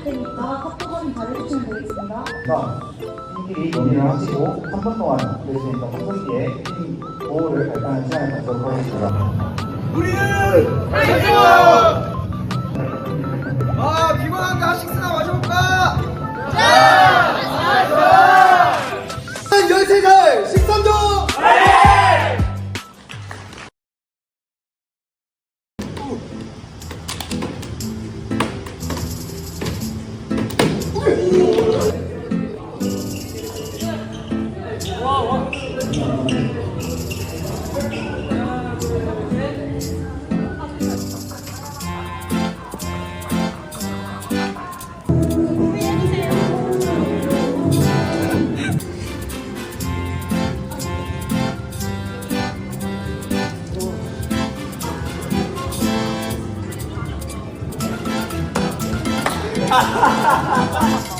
할 테니까 카톡은 잘해주시면 되겠습니다. 자, 팀끼리 논의를 하시고 3분 동안 있는 평소시에 팀 보호를 발표하는 시간을 갖도록 하겠습니다. 아 Ha ha ha ha!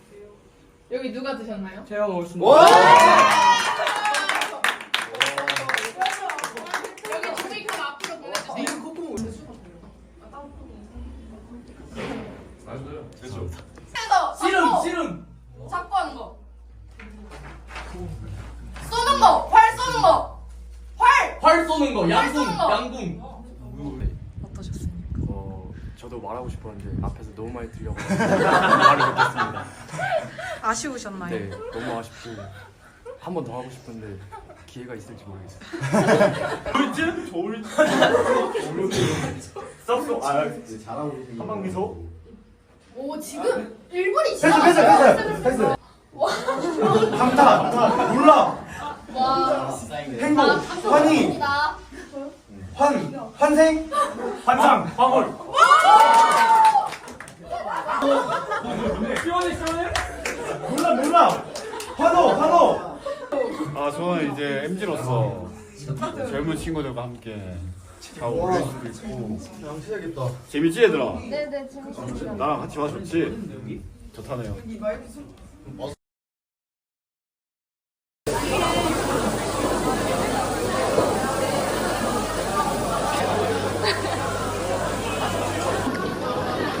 여기 누가 드셨나요? 제가 먹었습니다 여기 종이컵 앞으로 보내주세요. 씨름 씨름 자꾸 하는 거. 쏘는 거. 활 쏘는 거. 활. 활 쏘는 거 양궁 쏘는 거. 양궁 어, 저도 말하고 싶었는데 앞에서 너무 많이 들려가지고 말을 못했습니다. 아쉬우셨나요? 네, 너무 아쉽고 한 번 더 하고 싶은데 기회가 있을지 모르겠어요. 오 지금 일본이 패스, 패스, 패스, 패스. 감타, 감타, 놀라, 와. 행복, 환희, 나 환, 환생, 환상, 황홀. 시원해 시원해 놀라, 놀라, 환호, 환호. 아 저는 이제 MZ로서 젊은 친구들과 함께 잘 어울릴 수도 있고 재밌지 얘들아? 네네 재밌었어요. 나랑 같이 와서 좋지? 좋다네요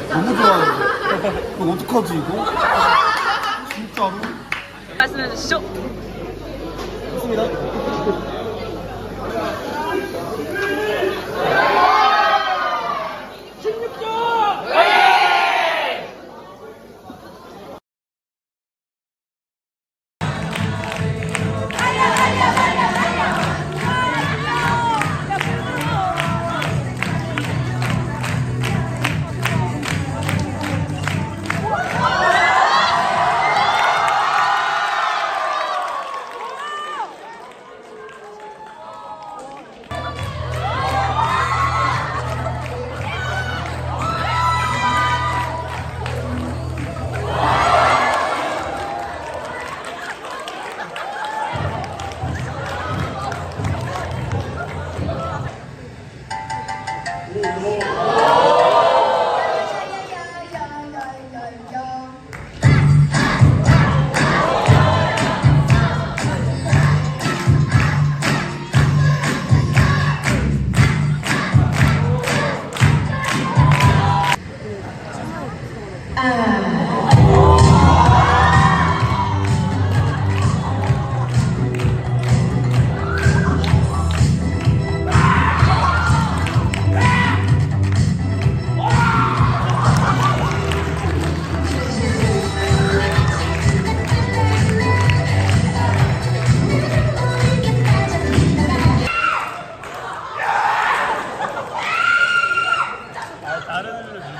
너무 좋아하는데. 이거 어떡하지, 이거? 진짜로? 말씀해 주시죠. 오, 나르는